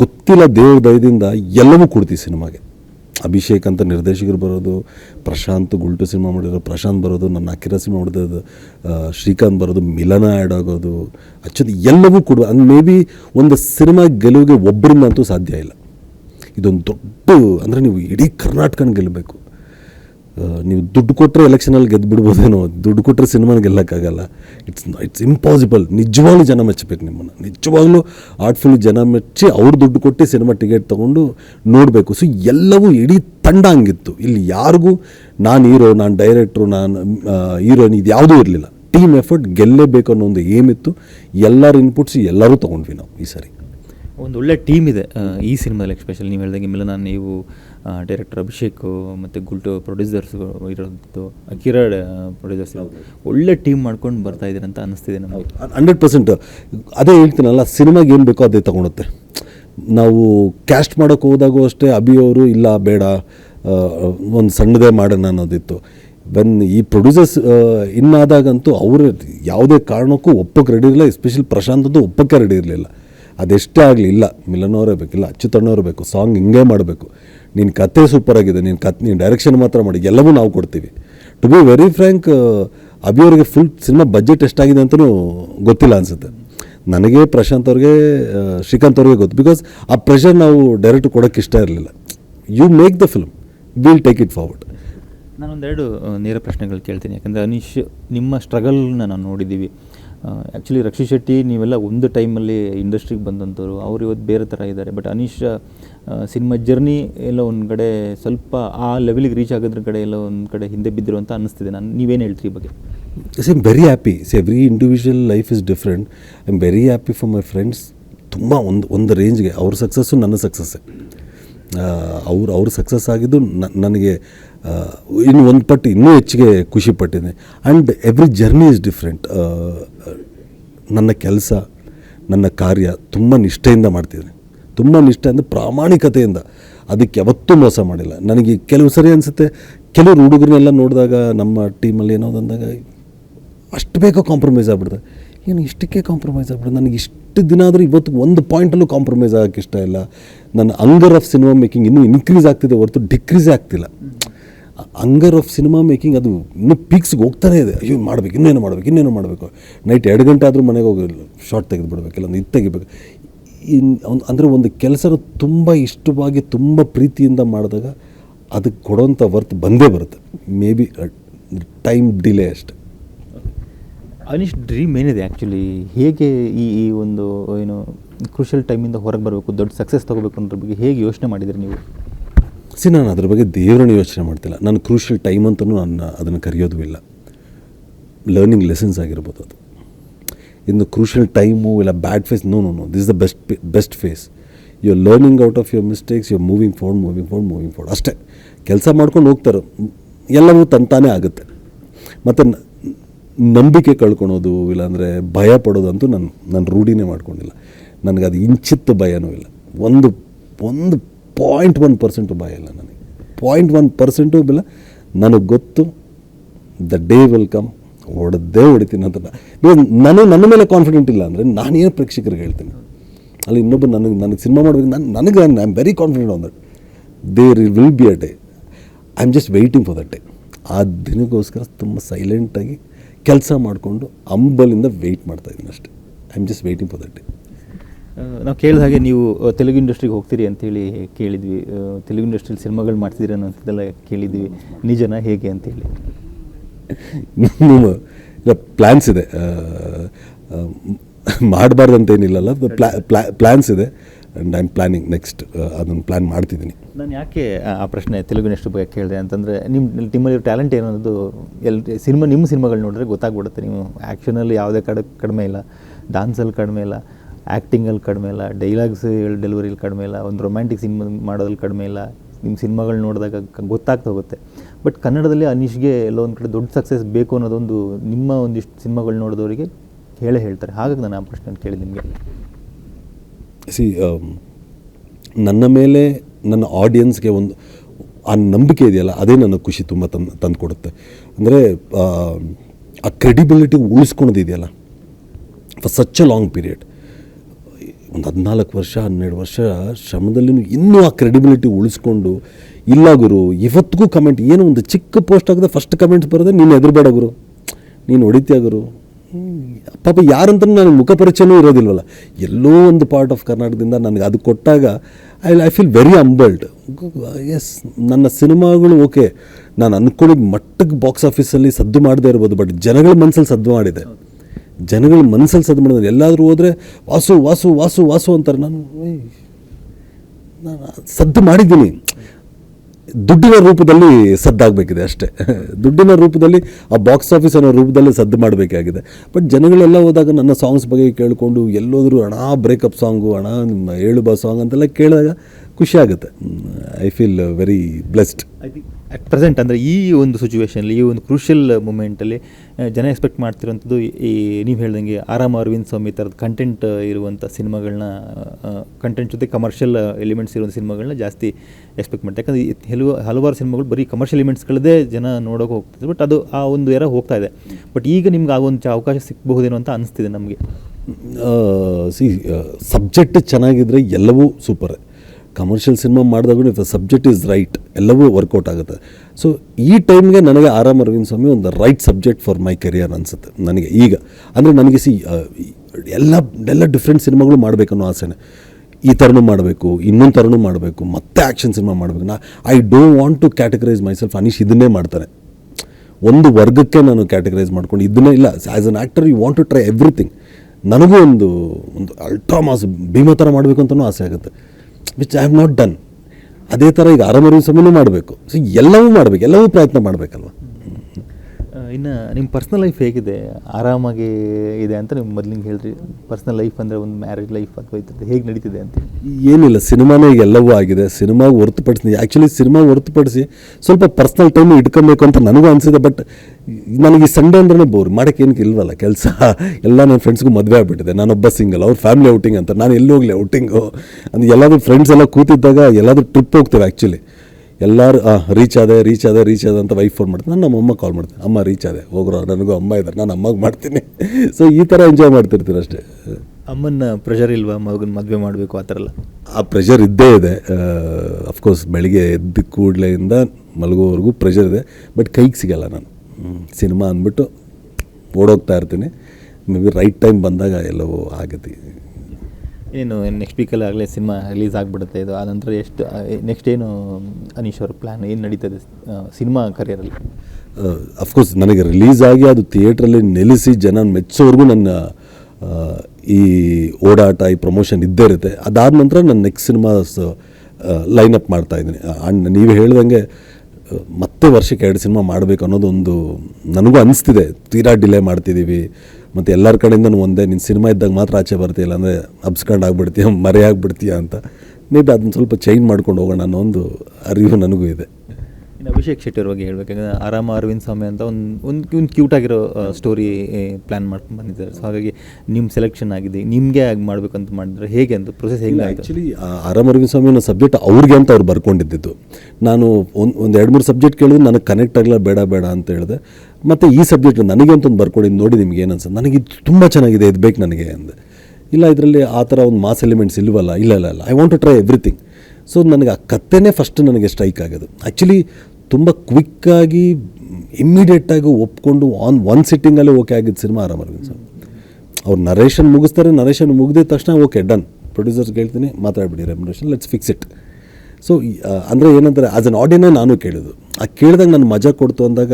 ಗೊತ್ತಿಲ್ಲ ದೇವ್ರ ದಯದಿಂದ ಎಲ್ಲವೂ ಕೊಡ್ತೀವಿ ಸಿನಿಮಾಗೆ. ಅಭಿಷೇಕ್ ಅಂತ ನಿರ್ದೇಶಕರು ಬರೋದು, ಪ್ರಶಾಂತ್ ಗುಲ್ಟು ಸಿನಿಮಾ ಮಾಡಿರೋ ಪ್ರಶಾಂತ್ ಬರೋದು, ನನ್ನ ಅಕಿರ ಸಿನಿಮಾ ಮಾಡಿದ್ರು ಶ್ರೀಕಾಂತ್ ಬರೋದು, ಮಿಲನ ಆ್ಯಡ್ ಆಗೋದು, ಅಚ್ಚದು ಎಲ್ಲವೂ ಕೊಡುವ ಅಂದ್ ಮೇ ಬಿ ಒಂದು ಸಿನಿಮಾ ಗೆಲುವಿಗೆ ಒಬ್ಬರಿಂದ ಅಂತೂ ಸಾಧ್ಯ ಇಲ್ಲ. ಇದೊಂದು ದೊಡ್ಡ, ಅಂದರೆ ನೀವು ಇಡೀ ಕರ್ನಾಟಕನ ಗೆಲ್ಲಬೇಕು ನೀವು ದುಡ್ಡು ಕೊಟ್ಟರೆ ಎಲೆಕ್ಷನಲ್ಲಿ ಗೆದ್ದು ಬಿಡ್ಬೋದೇನೋ ದುಡ್ಡು ಕೊಟ್ಟರೆ ಸಿನಿಮಾನ ಗೆಲ್ಲಕ್ಕಾಗಲ್ಲ. ಇಟ್ಸ್ ಇಟ್ಸ್ ಇಂಪಾಸಿಬಲ್ ನಿಜವಾಗ್ಲೂ ಜನ ಮೆಚ್ಚಬೇಕು ನಿಮ್ಮನ್ನು. ನಿಜವಾಗ್ಲೂ ಆರ್ಟ್ಫುಲ್ ಜನ ಮೆಚ್ಚಿ ಅವ್ರು ದುಡ್ಡು ಕೊಟ್ಟು ಸಿನಿಮಾ ಟಿಕೆಟ್ ತೊಗೊಂಡು ನೋಡಬೇಕು. ಸೊ ಎಲ್ಲವೂ ಇಡೀ ತಂಡ ಹಂಗಿತ್ತು. ಇಲ್ಲಿ ಯಾರಿಗೂ ನಾನು ಹೀರೋ ನಾನು ಡೈರೆಕ್ಟ್ರು ನಾನು ಹೀರೋಯಿನ್ ಇದು ಯಾವುದೂ ಇರಲಿಲ್ಲ. ಟೀಮ್ ಎಫರ್ಟ್ ಗೆಲ್ಲಲೇಬೇಕು ಅನ್ನೋ ಒಂದು ಏಮ್ ಇತ್ತು. ಎಲ್ಲರ ಇನ್ಪುಟ್ಸ್ ಎಲ್ಲರೂ ತೊಗೊಂಡ್ವಿ ನಾವು ಈ ಸರಿ. ಒಂದು ಒಳ್ಳೆ ಟೀಮ್ ಇದೆ. ಈ ಸಿನಿಮಾದಲ್ಲಿ ಎಸ್ಪೆಷಲಿ ನೀವು ಹೇಳ್ದಂಗೆ ಮಿಲನ ನೀವು ಡೈರೆಕ್ಟರ್ ಅಭಿಷೇಕ್ ಮತ್ತು ಗುಲ್ಟು ಪ್ರೊಡ್ಯೂಸರ್ಸ್ ಇರೋದು ಅಕಿರಾಡ್ ಪ್ರೊಡ್ಯೂಸರ್ಸ್ ಒಳ್ಳೆ ಟೀಮ್ ಮಾಡ್ಕೊಂಡು ಬರ್ತಾ ಅಂತ ಅನಿಸ್ತಿದೆ ನಮಗೆ. ಹಂಡ್ರೆಡ್ ಪರ್ಸೆಂಟ್ ಅದೇ ಹೇಳ್ತೀನಲ್ಲ, ಸಿನಿಮಾಗೆ ಏನು ಬೇಕೋ ಅದೇ ತೊಗೊಳುತ್ತೆ ನಾವು ಕ್ಯಾಸ್ಟ್ ಮಾಡೋಕ್ಕೆ ಹೋದಾಗೂ ಅಷ್ಟೇ ಅಭಿಯವರು ಇಲ್ಲ ಬೇಡ ಒಂದು ಸಣ್ಣದೇ ಮಾಡೋಣ ಅನ್ನೋದಿತ್ತು. ಬೆನ್ ಈ ಪ್ರೊಡ್ಯೂಸರ್ಸ್ ಇನ್ನಾದಾಗಂತೂ ಅವರು ಯಾವುದೇ ಕಾರಣಕ್ಕೂ ಒಪ್ಪಕ್ಕೆ ರೆಡಿ ಇರಲಿಲ್ಲ ಎಸ್ಪೆಷಲಿ ಪ್ರಶಾಂತ್ ಅಂತೂ ಒಪ್ಪಕ್ಕೆ ರೆಡಿ ಇರಲಿಲ್ಲ. ಅದೆಷ್ಟೇ ಆಗಲಿ ಇಲ್ಲ ಮಿಲನವರೇ ಬೇಕಿಲ್ಲ ಅಚ್ಚುತಣ್ಣವರೇ ಬೇಕು ಸಾಂಗ್ ಹಿಂಗೆ ಮಾಡಬೇಕು. ನಿನ್ನ ಕತೆ ಸೂಪರ್ ಆಗಿದೆ ನಿನ್ನ ಕತ್, ನೀನು ಡೈರೆಕ್ಷನ್ ಮಾತ್ರ ಮಾಡಿ, ಎಲ್ಲವೂ ನಾವು ಕೊಡ್ತೀವಿ. To be very frank Abhi ಅವರಿಗೆ ಫುಲ್ ಸಿನಿಮಾ ಬಜೆಟ್ ಎಷ್ಟಾಗಿದೆ ಅಂತಲೂ ಗೊತ್ತಿಲ್ಲ ಅನಿಸುತ್ತೆ. ನನಗೆ ಪ್ರಶಾಂತ್ ಅವ್ರಿಗೆ ಶ್ರೀಕಾಂತ್ ಅವ್ರಿಗೆ ಗೊತ್ತು ಬಿಕಾಸ್ ಆ ಪ್ರೆಷರ್ ನಾವು ಡೈರೆಕ್ಟ್ ಕೊಡೋಕ್ಕೆ ಇಷ್ಟ ಇರಲಿಲ್ಲ. You make the film will take it forward ನಾನೊಂದೆರಡು ನೇರ ಪ್ರಶ್ನೆಗಳು ಕೇಳ್ತೀನಿ, ಯಾಕಂದರೆ ಅನೀಶ್, ನಿಮ್ಮ ಸ್ಟ್ರಗಲ್ನ ನಾವು ನೋಡಿದ್ದೀವಿ. ಆ್ಯಕ್ಚುಲಿ ರಕ್ಷಿ ಶೆಟ್ಟಿ ನೀವೆಲ್ಲ ಒಂದು ಟೈಮಲ್ಲಿ ಇಂಡಸ್ಟ್ರಿಗೆ ಬಂದಂಥವ್ರು ಅವ್ರು ಇವತ್ತು ಬೇರೆ ಥರ ಇದ್ದಾರೆ ಬಟ್ ಅನೀಶ್ ಸಿನಿಮಾ ಜರ್ನಿ ಎಲ್ಲ ಒಂದು ಕಡೆ ಸ್ವಲ್ಪ ಆ ಲೆವೆಲಿಗೆ ರೀಚ್ ಆಗೋದ್ರ ಕಡೆ ಎಲ್ಲ ಒಂದು ಕಡೆ ಹಿಂದೆ ಬಿದ್ದರು ಅಂತ ಅನ್ನಿಸ್ತಿದೆ ನಾನು ನೀವೇನು ಹೇಳ್ತೀರಿ ಈ ಬಗ್ಗೆ? See I'm very happy see every individual life is different I am very happy for my friends ತುಂಬ ಒಂದು ಒಂದು ರೇಂಜ್ಗೆ ಅವ್ರ ಸಕ್ಸಸ್ಸು ನನ್ನ ಸಕ್ಸಸ್ಸೇ ಅವ್ರು, ಅವರು ಸಕ್ಸಸ್ ಆಗಿದ್ದು ನನಗೆ ಇನ್ನು ಒಂದು ಪಟ್ಟು ಇನ್ನೂ ಹೆಚ್ಚಿಗೆ ಖುಷಿ ಪಟ್ಟಿದ್ದೆ and every journey is different ನನ್ನ ಕೆಲಸ, ನನ್ನ ಕಾರ್ಯ ತುಂಬ ನಿಷ್ಠೆಯಿಂದ ಮಾಡ್ತಿದ್ದೀನಿ. ತುಂಬ ನಿಷ್ಠೆ ಅಂದರೆ ಪ್ರಾಮಾಣಿಕತೆಯಿಂದ. ಅದಕ್ಕೆ ಯಾವತ್ತೂ ಮೋಸ ಮಾಡಿಲ್ಲ. ನನಗೆ ಕೆಲವು ಸರಿ ಅನಿಸುತ್ತೆ, ಕೆಲವರು ಹುಡುಗರನ್ನೆಲ್ಲ ನೋಡಿದಾಗ ನಮ್ಮ ಟೀಮಲ್ಲಿ ಏನೋ ಅಂದಾಗ ಅಷ್ಟು ಬೇಗ ಕಾಂಪ್ರಮೈಸ್ ಆಗ್ಬಿಡ್ತಾರೆ ಏನು ಇಷ್ಟಕ್ಕೆ ಕಾಂಪ್ರಮೈಸ್ ಆಗ್ಬಿಡ. ನನಗೆ ಇಷ್ಟು ದಿನ ಆದರೂ ಇವತ್ತು ಒಂದು ಪಾಯಿಂಟಲ್ಲೂ ಕಾಂಪ್ರಮೈಸ್ ಆಗೋಕ್ಕೆ ಇಷ್ಟ ಇಲ್ಲ. ನನ್ನ ಅಂಗರ್ ಆಫ್ ಸಿನಿಮಾ ಮೇಕಿಂಗ್ ಇನ್ನೂ ಇನ್ಕ್ರೀಸ್ ಆಗ್ತಿದೆ ಹೊರತು ಡಿಕ್ರೀಸ್ ಆಗ್ತಿಲ್ಲ. ಅಂಗರ್ ಆಫ್ ಸಿನಿಮಾ ಮೇಕಿಂಗ್ ಅದು ಇನ್ನೂ ಪೀಕ್ಸ್ಗೆ ಹೋಗ್ತಾನೆ ಇದೆ. ಅಯ್ಯೋ, ಮಾಡ್ಬೇಕು, ಇನ್ನೇನು ಮಾಡಬೇಕು ಇನ್ನೇನು ಮಾಡಬೇಕು. ನೈಟ್ ಎರಡು ಗಂಟೆ ಆದರೂ ಮನೆಗೆ ಹೋಗಿ ಶಾರ್ಟ್ ತೆಗೆದು ಬಿಡಬೇಕು ಇಲ್ಲ ಇದು ತೆಗಿಬೇಕು. ಇನ್ ಅಂದರೆ ಒಂದು ಕೆಲಸ ತುಂಬ ಇಷ್ಟವಾಗಿ, ತುಂಬ ಪ್ರೀತಿಯಿಂದ ಮಾಡಿದಾಗ ಅದಕ್ಕೆ ಕೊಡೋಂಥ ವರ್ತ್ ಬಂದೇ ಬರುತ್ತೆ. ಮೇ ಬಿ ಟೈಮ್ ಡಿಲೇ ಅಷ್ಟೆ. ಅನೀಶ್ ಡ್ರೀಮ್ ಏನಿದೆ ಆ್ಯಕ್ಚುಲಿ ಹೇಗೆ ಈ ಈ ಒಂದು, ಏನು ಕ್ರೂಷಿಯಲ್ ಟೈಮಿಂದ ಹೊರಗೆ ಬರಬೇಕು, ದೊಡ್ಡ ಸಕ್ಸಸ್ ತೊಗೋಬೇಕು ಅನ್ನೋದ್ರ ಬಗ್ಗೆ ಹೇಗೆ ಯೋಚನೆ ಮಾಡಿದ್ರಿ ನೀವು? ಸಿ ನಾನು ಅದ್ರ ಬಗ್ಗೆ ದೇವರನ್ನ ಯೋಚನೆ ಮಾಡ್ತಿಲ್ಲ. ನಾನು ಕ್ರೂಷಿಯಲ್ ಟೈಮ್ ಅಂತಲೂ ನನ್ನ, ಅದನ್ನು ಕರೆಯೋದು ಇಲ್ಲ. ಲರ್ನಿಂಗ್ ಲೆಸನ್ಸ್ ಆಗಿರ್ಬೋದು ಅದು. ಇನ್ನು ಕ್ರೂಷಿಯಲ್ ಟೈಮು ಇಲ್ಲ bad phase no no no this the best best phase you are learning out of your mistakes you are moving forward moving forward moving forward ಅಷ್ಟೇ. ಕೆಲಸ ಮಾಡ್ಕೊಂಡು ಹೋಗ್ತಾರೆ. ಎಲ್ಲವೂ ತಂತಾನೇ ಆಗುತ್ತೆ. ಮತ್ತು ನಂಬಿಕೆ ಕಳ್ಕೊಳೋದು ಇಲ್ಲಾಂದರೆ ಭಯ ಪಡೋದಂತೂ ನಾನು ನಾನು ರೂಢಿನೇ ಮಾಡ್ಕೊಂಡಿಲ್ಲ. ನನಗೆ ಅದು ಇಂಚಿತ್ತು ಭಯನೂ ಇಲ್ಲ. ಒಂದು ಒಂದು ಪಾಯಿಂಟ್ ಒನ್ ಪರ್ಸೆಂಟು ಭಯ ಇಲ್ಲ ನನಗೆ. ಪಾಯಿಂಟ್ ಒನ್ ಪರ್ಸೆಂಟು ಇಲ್ಲ. ನನಗೆ ಗೊತ್ತು, ದ ಡೇ ವೆಲ್ಕಮ್ ಹೊಡೆದೇ ಹೊಡಿತೀನಿ ಅಂತ ನೀವು ನನಗೆ ನನ್ನ ಮೇಲೆ ಕಾನ್ಫಿಡೆಂಟ್ ಇಲ್ಲ ಅಂದರೆ ನಾನೇನು ಪ್ರೇಕ್ಷಕರಿಗೆ ಹೇಳ್ತೀನಿ. ಅಲ್ಲಿ ಇನ್ನೊಬ್ಬರು ನನಗೆ ನನಗೆ ಸಿನಿಮಾ ಮಾಡಬೇಕು, ನಾನು, ನನಗೆ I am very confident on that there will be a day I am just waiting for that day ಆ ದಿನಕ್ಕೋಸ್ಕರ ತುಂಬ ಸೈಲೆಂಟಾಗಿ ಕೆಲಸ ಮಾಡಿಕೊಂಡು ಅಂಬಲಿಂದ ವೆಯ್ಟ್ ಮಾಡ್ತಾಯಿದ್ದೀನಿ ಅಷ್ಟೇ. I am just waiting for that day ನಾವು ಕೇಳಿದ ಹಾಗೆ ನೀವು ತೆಲುಗು ಇಂಡಸ್ಟ್ರಿಗೆ ಹೋಗ್ತೀರಿ ಅಂತೇಳಿ ಕೇಳಿದ್ವಿ. ತೆಲುಗು ಇಂಡಸ್ಟ್ರಿಯಲ್ಲಿ ಸಿನಿಮಾಗಳು ಮಾಡ್ತಿದ್ದೀರಿ ಅನ್ನೋದೆಲ್ಲ ಕೇಳಿದ್ವಿ. ನಿಜನ ಹೇಗೆ ಅಂತೇಳಿ. ಇಲ್ಲ ಪ್ಲ್ಯಾನ್ಸ್ ಇದೆ. ಮಾಡಬಾರ್ದು ಅಂತ ಏನಿಲ್ಲಲ್ಲ ಪ್ಲಾ ಪ್ಲ್ಯಾನ್ಸ್ ಇದೆ. And I am planning next ಅದನ್ನು ಪ್ಲ್ಯಾನ್ ಮಾಡ್ತಿದ್ದೀನಿ. ನಾನು ಯಾಕೆ ಆ- ಪ್ರಶ್ನೆ ತೆಲುಗಿನಷ್ಟು ಬಗ್ಗೆ ಕೇಳಿದೆ ಅಂತಂದರೆ ನಿಮ್ಮ ನಿಮ್ಮಲ್ಲಿ ಟ್ಯಾಲೆಂಟ್ ಏನು ಅನ್ನೋದು ಸಿನಿಮಾ, ನಿಮ್ಮ ಸಿನಿಮಾಗಳು ನೋಡಿದ್ರೆ ಗೊತ್ತಾಗ್ಬಿಡುತ್ತೆ. ನೀವು ಆ್ಯಕ್ಷನಲ್ಲಿ ಯಾವುದೇ ಕಡೆ ಕಡಿಮೆ ಇಲ್ಲ. ಡಾನ್ಸಲ್ಲಿ ಕಡಿಮೆ ಇಲ್ಲ. ಆ್ಯಕ್ಟಿಂಗಲ್ಲಿ ಕಡಿಮೆ ಇಲ್ಲ. ಡೈಲಾಗ್ಸ್ ಡೆಲಿವರಿಲಿ ಕಡಿಮೆ ಇಲ್ಲ. ಒಂದು ರೊಮ್ಯಾಂಟಿಕ್ ಸಿನಿಮಾ ಮಾಡೋದ್ರಲ್ಲಿ ಕಡಿಮೆ ಇಲ್ಲ. ನಿಮ್ಮ ಸಿನಿಮಾಗಳು ನೋಡಿದಾಗ ಗೊತ್ತಾಗ್ತಾ ಹೋಗುತ್ತೆ. ಬಟ್ ಕನ್ನಡದಲ್ಲಿ ಅನೀಶ್ಗೆ ಎಲ್ಲೋ ಒಂದು ಕಡೆ ದೊಡ್ಡ ಸಕ್ಸಸ್ ಬೇಕು ಅನ್ನೋದೊಂದು ನಿಮ್ಮ ಒಂದಿಷ್ಟು ಸಿನಿಮಾಗಳು ನೋಡಿದವರಿಗೆ ಹೇಳೇ ಹೇಳ್ತಾರೆ. ಹಾಗಾಗಿ ನಾನು ಆ ಪ್ರಶ್ನೆ ಕೇಳಿ ನಿಮಗೆ. ಸಿ ನನ್ನ ಮೇಲೆ ನನ್ನ ಆಡಿಯನ್ಸ್ಗೆ ಒಂದು, ಆ ನಂಬಿಕೆ ಇದೆಯಲ್ಲ, ಅದೇ ನನಗೆ ಖುಷಿ ತುಂಬ ತಂದು ತಂದು ಕೊಡುತ್ತೆ. ಅಂದರೆ, ಆ credibility ಉಳಿಸ್ಕೊಳೋದಿದೆಯಲ್ಲ for such a long period ಒಂದು ಹದಿನಾಲ್ಕು ವರ್ಷ, ಹನ್ನೆರಡು ವರ್ಷ ಶ್ರಮದಲ್ಲಿ ಇನ್ನೂ ಆ ಕ್ರೆಡಿಬಿಲಿಟಿ ಉಳಿಸ್ಕೊಂಡು, ಇಲ್ಲ ಗುರು, ಇವತ್ತಿಗೂ ಕಮೆಂಟ್ ಏನೋ ಒಂದು ಚಿಕ್ಕ ಪೋಸ್ಟ್ ಆಗಿದೆ ಫಸ್ಟ್ ಕಮೆಂಟ್ಸ್ ಬರೋದೇ ನೀನು ಎದುರುಬೇಡ ಗುರು. ನೀನು ಹೊಡಿತೀಯ ಗುರು? ಪಾಪ ಯಾರಂತ ನನಗೆ ಮುಖ ಪರಿಚಯನೂ ಇರೋದಿಲ್ವಲ್ಲ, ಎಲ್ಲೋ ಒಂದು ಪಾರ್ಟ್ ಆಫ್ ಕರ್ನಾಟಕದಿಂದ ನನಗೆ ಅದು ಕೊಟ್ಟಾಗ I I feel very humbled yes ನನ್ನ ಸಿನಿಮಾಗಳು ಓಕೆ ನಾನು ಅಂದ್ಕೊಂಡಿದ್ದ ಮಟ್ಟಕ್ಕೆ ಬಾಕ್ಸ್ ಆಫೀಸಲ್ಲಿ ಸದ್ದು ಮಾಡದೇ ಇರ್ಬೋದು ಬಟ್ ಜನಗಳ ಮನಸ್ಸಲ್ಲಿ ಸದ್ದು ಮಾಡಿದೆ. ಜನಗಳ ಮನಸ್ಸಲ್ಲಿ ಸದ್ದು ಮಾಡಿದ್ರೆ ಎಲ್ಲಾದರೂ ಹೋದರೆ ವಾಸು ವಾಸು ವಾಸು ವಾಸು ಅಂತಾರೆ. ನಾನು ನಾನು ಸದ್ದು ಮಾಡಿದ್ದೀನಿ. ದುಡ್ಡಿನ ರೂಪದಲ್ಲಿ ಸದ್ದಾಗಬೇಕಿದೆ ಅಷ್ಟೇ. ದುಡ್ಡಿನ ರೂಪದಲ್ಲಿ ಆ ಬಾಕ್ಸ್ ಆಫೀಸ್ ಅನ್ನೋ ರೂಪದಲ್ಲಿ ಸದ್ದು ಮಾಡಬೇಕಾಗಿದೆ. ಬಟ್ ಜನಗಳೆಲ್ಲ ಹೋದಾಗ ನನ್ನ ಸಾಂಗ್ಸ್ ಬಗ್ಗೆ ಕೇಳಿಕೊಂಡು ಎಲ್ಲೋದರೂ ಹಣ ಬ್ರೇಕಪ್ ಸಾಂಗು ಹಣ ನಿಮ್ಮ ಏಳು ಬಾ ಸಾಂಗ್ ಅಂತೆಲ್ಲ ಕೇಳಿದಾಗ ಖುಷಿ ಆಗುತ್ತೆ. I feel very blessed I think at present ಅಂದರೆ ಈ ಒಂದು ಸಿಚುವೇಶನಲ್ಲಿ ಈ ಒಂದು ಕ್ರೂಷಿಯಲ್ ಮೂಮೆಂಟಲ್ಲಿ ಜನ ಎಕ್ಸ್ಪೆಕ್ಟ್ ಮಾಡ್ತಿರೋಂಥದ್ದು ಈ ನೀವು ಹೇಳ್ದಂಗೆ ಆರಾಮ್ ಅರವಿಂದ್ ಸ್ವಾಮಿ ಥರದ ಕಂಟೆಂಟ್ ಇರುವಂಥ ಸಿನಿಮಾಗಳನ್ನ ಕಂಟೆಂಟ್ ಜೊತೆ ಕಮರ್ಷಿಯಲ್ ಎಲಿಮೆಂಟ್ಸ್ ಇರುವಂಥ ಸಿನಿಮಾಗಳನ್ನ ಜಾಸ್ತಿ ಎಕ್ಸ್ಪೆಕ್ಟ್ ಮಾಡ್ತಾರೆ. ಯಾಕಂದರೆ ಈ ಕೆಲವು ಹಲವಾರು ಸಿನಿಮಾಗಳು ಬರೀ ಕಮರ್ಷಿಯಲ್ ಎಲಿಮೆಂಟ್ಸ್ಗಳದೇ ಜನ ನೋಡೋಕೆ ಹೋಗ್ತಿದ್ರು ಬಟ್ ಅದು ಆ ಒಂದು ಎರ ಹೋಗ್ತಾ ಇದೆ. ಬಟ್ ಈಗ ನಿಮ್ಗೆ ಆ ಒಂದು ಅವಕಾಶ ಸಿಕ್ಕಬಹುದೇನೋ ಅಂತ ಅನಿಸ್ತಿದೆ ನಮಗೆ. ಸಿ ಸಬ್ಜೆಕ್ಟ್ ಚೆನ್ನಾಗಿದ್ದರೆ ಎಲ್ಲವೂ ಸೂಪರ್ ಕಮರ್ಷಿಯಲ್ ಸಿನಿಮಾ ಮಾಡಿದಾಗ ಇಫ್ ಸಬ್ಜೆಕ್ಟ್ ಈಸ್ ರೈಟ್ ಎಲ್ಲವೂ ವರ್ಕೌಟ್ ಆಗುತ್ತೆ. ಸೊ ಈ ಟೈಮ್ಗೆ ನನಗೆ ಆರಾಮ್ ಅರವಿಂದ್ ಸ್ವಾಮಿ ಒಂದು right subject for my career ಅನಿಸುತ್ತೆ, ನನಗೆ ಈಗ. ಅಂದರೆ ನನಗೆ ಸಿ ಎಲ್ಲ ಎಲ್ಲ ಡಿಫ್ರೆಂಟ್ ಸಿನಿಮಾಗಳು ಮಾಡಬೇಕನ್ನೋ ಆಸೆನೆ. ಈ ಥರನೂ ಮಾಡಬೇಕು, ಇನ್ನೊಂದು ಥರನೂ ಮಾಡಬೇಕು, ಮತ್ತೆ ಆ್ಯಕ್ಷನ್ ಸಿನಿಮಾ ಮಾಡಬೇಕು. ನಾ I don't want to categorize myself Anish ಇದನ್ನೇ ಮಾಡ್ತಾರೆ ಒಂದು ವರ್ಗಕ್ಕೆ ನಾನು ಕ್ಯಾಟಗರೈಸ್ ಮಾಡ್ಕೊಂಡು ಇದನ್ನೇ ಇಲ್ಲ. As an actor you want to try everything ನನಗೂ ಒಂದು ಒಂದು ಅಲ್ಟ್ರಾ ಮಾಸ್ ಭೀಮ ಥರ ಮಾಡಬೇಕು ಅಂತಲೂ ಆಸೆ ಆಗುತ್ತೆ. Which I have not done ಅದೇ ಥರ ಈಗ ಆರಾಮರಿ ಸಮಯನೂ ಮಾಡಬೇಕು. ಸೊ ಎಲ್ಲವೂ ಮಾಡಬೇಕು. ಎಲ್ಲವೂ ಪ್ರಯತ್ನ ಮಾಡಬೇಕಲ್ವ? ಇನ್ನು ನಿಮ್ಮ ಪರ್ಸ್ನಲ್ ಲೈಫ್ ಹೇಗಿದೆ? ಆರಾಮಾಗಿ ಇದೆ ಅಂತ ನೀವು ಮೊದಲಿಗೆ ಹೇಳ್ರಿ. ಪರ್ಸ್ನಲ್ ಲೈಫ್ ಅಂದರೆ ಒಂದು ಮ್ಯಾರೇಜ್ ಲೈಫ್ ಅಥವಾ ಇತ್ತು ಹೇಗೆ ನಡೀತಿದೆ ಅಂತ? ಏನಿಲ್ಲ, ಸಿನಿಮಾನೇ ಎಲ್ಲವೂ ಆಗಿದೆ. ಸಿನಿಮಾ ಹೊರತುಪಡಿಸಿ ಆ್ಯಕ್ಚುಲಿ ಸಿನಿಮಾ ಹೊರತುಪಡಿಸಿ ಸ್ವಲ್ಪ ಪರ್ಸ್ನಲ್ ಟೈಮ್ ಇಟ್ಕೊಬೇಕು ಅಂತ ನನಗೂ ಅನಿಸಿದೆ ಬಟ್ ನನಗೆ ಈ ಸಂಡೇ ಅಂದ್ರೆ ಬೋರ್ ಮಾಡೋಕ್ಕೆ ಏನಕ್ಕೆ ಇಲ್ವಲ್ಲ, ಕೆಲಸ. ಎಲ್ಲ ನನ್ನ ಫ್ರೆಂಡ್ಸ್ಗೂ ಮದುವೆ ಆಗಿಬಿಟ್ಟಿದೆ. ನಾನೊಬ್ಬ ಸಿಂಗಲ್ ಅವ್ರ ಫ್ಯಾಮಿಲಿ ಔಟಿಂಗ್ ಅಂತ. ನಾನು ಎಲ್ಲಿ ಹೋಗಲಿ ಔಟಿಂಗು ಅಂದ್ರೆ ಎಲ್ಲಾದರೂ ಫ್ರೆಂಡ್ಸ್ ಎಲ್ಲ ಕೂತಿದ್ದಾಗ ಎಲ್ಲಾದರೂ ಟ್ರಿಪ್ ಹೋಗ್ತೇವೆ ಆ್ಯಕ್ಚುಲಿ ಎಲ್ಲರೂ ರೀಚ್ ಆದೆ ರೀಚ್ ಆದೆ ರೀಚ್ ಆದ ಅಂತ ವೈಫ್ ಫೋನ್ ಮಾಡ್ತೀನಿ ನಾನು ನಮ್ಮ ಅಮ್ಮ ಕಾಲ್ ಮಾಡ್ತೀನಿ. ಅಮ್ಮ ರೀಚ್ ಆದೆ. ಹೋಗ್ರೋ ನನಗೂ ಅಮ್ಮ ಇದ್ದಾರೆ ನಾನು ಅಮ್ಮಗೆ ಮಾಡ್ತೀನಿ. ಸೊ ಈ ಥರ ಎಂಜಾಯ್ ಮಾಡ್ತಿರ್ತೀನಿ ಅಷ್ಟೇ. ಅಮ್ಮನ ಪ್ರೆಷರ್ ಇಲ್ವಾ? ಮಗನ ಮದುವೆ ಮಾಡಬೇಕು ಆ ಥರ ಎಲ್ಲ? ಆ ಪ್ರೆಷರ್ ಇದ್ದೇ ಇದೆ. ಅಫ್ಕೋರ್ಸ್ ಬೆಳಿಗ್ಗೆ ಎದ್ದ ಕೂಡಲೆಯಿಂದ ಮಲಗೋವರೆಗೂ ಪ್ರೆಷರ್ ಇದೆ. ಬಟ್ ಕೈಗೆ ಸಿಗಲ್ಲ ನಾನು. ಸಿನಿಮಾ ಅಂದ್ಬಿಟ್ಟು ಓಡೋಗ್ತಾ ಇರ್ತೀನಿ. ಮೇ ಬಿ ರೈಟ್ ಟೈಮ್ ಬಂದಾಗ ಎಲ್ಲವೂ ಆಗುತ್ತೆ. ಏನು ನೆಕ್ಸ್ಟ್ ವೀಕಲ್ಲಿ ಆಗಲೇ ಸಿನಿಮಾ ರಿಲೀಸ್ ಆಗಿಬಿಡುತ್ತೆ. ಇದು ಆನಂತರ ಎಷ್ಟು ನೆಕ್ಸ್ಟ್ ಏನು, ಅನೀಶ್ ಅವ್ರ ಪ್ಲ್ಯಾನ್ ಏನು ನಡೀತದೆ ಸಿನಿಮಾ ಕರಿಯರಲ್ಲಿ ಅಫ್ಕೋರ್ಸ್ ನನಗೆ ರಿಲೀಸ್ ಆಗಿ ಅದು ಥಿಯೇಟ್ರಲ್ಲಿ ನೆಲೆಸಿ ಜನ ಮೆಚ್ಚೋವರೆಗೂ ನನ್ನ ಈ ಓಡಾಟ, ಈ ಪ್ರಮೋಷನ್ ಇದ್ದೇ ಇರುತ್ತೆ. ಅದಾದ ನಂತರ ನಾನು ನೆಕ್ಸ್ಟ್ ಸಿನಿಮಾಸ್ ಲೈನ್ ಅಪ್ ಮಾಡ್ತಾ ಇದ್ದೀನಿ. ಆ್ಯಂಡ್ ನೀವು ಹೇಳ್ದಂಗೆ ಮತ್ತೆ ವರ್ಷಕ್ಕೆ ಎರಡು ಸಿನಿಮಾ ಮಾಡಬೇಕು ಅನ್ನೋದು ಒಂದು ನನಗೂ ಅನಿಸ್ತಿದೆ. ತೀರಾ ಡಿಲೇ ಮಾಡ್ತಿದ್ದೀವಿ. ಮತ್ತು ಎಲ್ಲರ ಕಡೆಯಿಂದನೂ ಒಂದೇ ನಿನ್ನ ಸಿನಿಮಾ ಇದ್ದಾಗ ಮಾತ್ರ ಆಚೆ ಬರ್ತೀಯಲ್ಲ ಅಂದರೆ ಅಬ್ಸ್ಕಂಡ್ ಆಗಿಬಿಡ್ತೀಯ ಮರೆ ಆಗ್ಬಿಡ್ತೀಯ ಅಂತ. ಮೇ ಬಿ ಅದನ್ನ ಸ್ವಲ್ಪ ಚೇಂಜ್ ಮಾಡ್ಕೊಂಡು ಹೋಗೋಣ ಅನ್ನೋ ಒಂದು ಅರಿವು ನನಗೂ ಇದೆ. ಇನ್ನು ಅಭಿಷೇಕ್ ಶೆಟ್ಟಿ ಅವ್ರ ಬಗ್ಗೆ ಹೇಳಬೇಕಂದ್ರೆ ಆರಾಮ ಅರವಿಂದ್ ಸ್ವಾಮಿ ಅಂತ ಒಂದು ಒಂದು ಒಂದು ಕ್ಯೂಟ್ ಆಗಿರೋ ಸ್ಟೋರಿ ಪ್ಲ್ಯಾನ್ ಮಾಡ್ಕೊಂಡು ಬಂದಿದ್ದಾರೆ ಸೊ ಹಾಗಾಗಿ ನಿಮ್ಮ ಸೆಲೆಕ್ಷನ್ ಆಗಿದೆ. ನಿಮಗೆ ಆಗಿ ಮಾಡಬೇಕಂತ ಮಾಡಿದ್ರೆ ಹೇಗೆ ಅಂತ ಪ್ರೊಸೆಸ್ ಹೇಗೆ ಆಕ್ಚುಲಿ ಆ್ಯಕ್ಚುಲಿ ಆರಾಮ್ ಅರವಿಂದ್ ಸ್ವಾಮಿ ಅನ್ನೋ ಸಬ್ಜೆಕ್ಟ್ ಅವ್ರಿಗೆ ಅಂತ ಅವ್ರು ಬರ್ಕೊಂಡಿದ್ದಿದ್ದು. ನಾನು ಒಂದು ಒಂದು ಎರಡು ಮೂರು ಸಬ್ಜೆಕ್ಟ್ ಕೇಳಿದ್ರೆ ನನಗೆ ಕನೆಕ್ಟ್ ಆಗಲ್ಲ ಬೇಡ ಬೇಡ ಅಂತ ಹೇಳಿದೆ. ಮತ್ತು ಈ ಸಬ್ಜೆಕ್ಟ್ ನನಗೆ ಅಂತೊಂದು ಬರ್ಕೊಡಿ ನೋಡಿ ನಿಮ್ಗೆ ಏನು ಅನ್ಸುತ್ತೆ ನನಗೆ ಇದು ತುಂಬ ಚೆನ್ನಾಗಿದೆ, ಇದು ಬೇಕು ನನಗೆ ಅಂದೆ. ಇಲ್ಲ, ಇದರಲ್ಲಿ ಆ ಥರ ಒಂದು ಮಾಸ್ ಎಲಿಮೆಂಟ್ಸ್ ಇಲ್ವಲ್ಲ, ಇಲ್ಲ ಇಲ್ಲ ಇಲ್ಲ. I want to try everything so ನನಗೆ ಆ ಕತ್ತೆನೇ ಫಸ್ಟ್ ನನಗೆ ಸ್ಟ್ರೈಕ್ ಆಗೋದು. ಆ್ಯಕ್ಚುಲಿ ತುಂಬ ಕ್ವಿಕ್ಕಾಗಿ ಇಮ್ಮಿಡಿಯೇಟಾಗಿ ಒಪ್ಕೊಂಡು ಆನ್ ಒನ್ ಸಿಟ್ಟಿಂಗಲ್ಲೇ ಓಕೆ ಆಗಿದ್ದು ಸಿನಿಮಾ ಆರಾಮ್ ಸರ್. ಅವ್ರು ನರೇಶನ್ ಮುಗಿಸ್ತಾರೆ ನರೇಶನ್ ಮುಗಿದ ತಕ್ಷಣ ಓಕೆ ಡನ್ ಪ್ರೊಡ್ಯೂಸರ್ಸ್ ಹೇಳ್ತೀನಿ ಮಾತಾಡ್ಬಿಡಿ remuneration let's fix it so ಅಂದರೆ ಏನಂದರೆ ಆಸ್ ಅನ್ ಆಡಿಯನ್ನೇ ನಾನು ಕೇಳಿದ್ದು. ಆ ಕೇಳಿದಾಗ ನಾನು ಮಜಾ ಕೊಡ್ತು ಅಂದಾಗ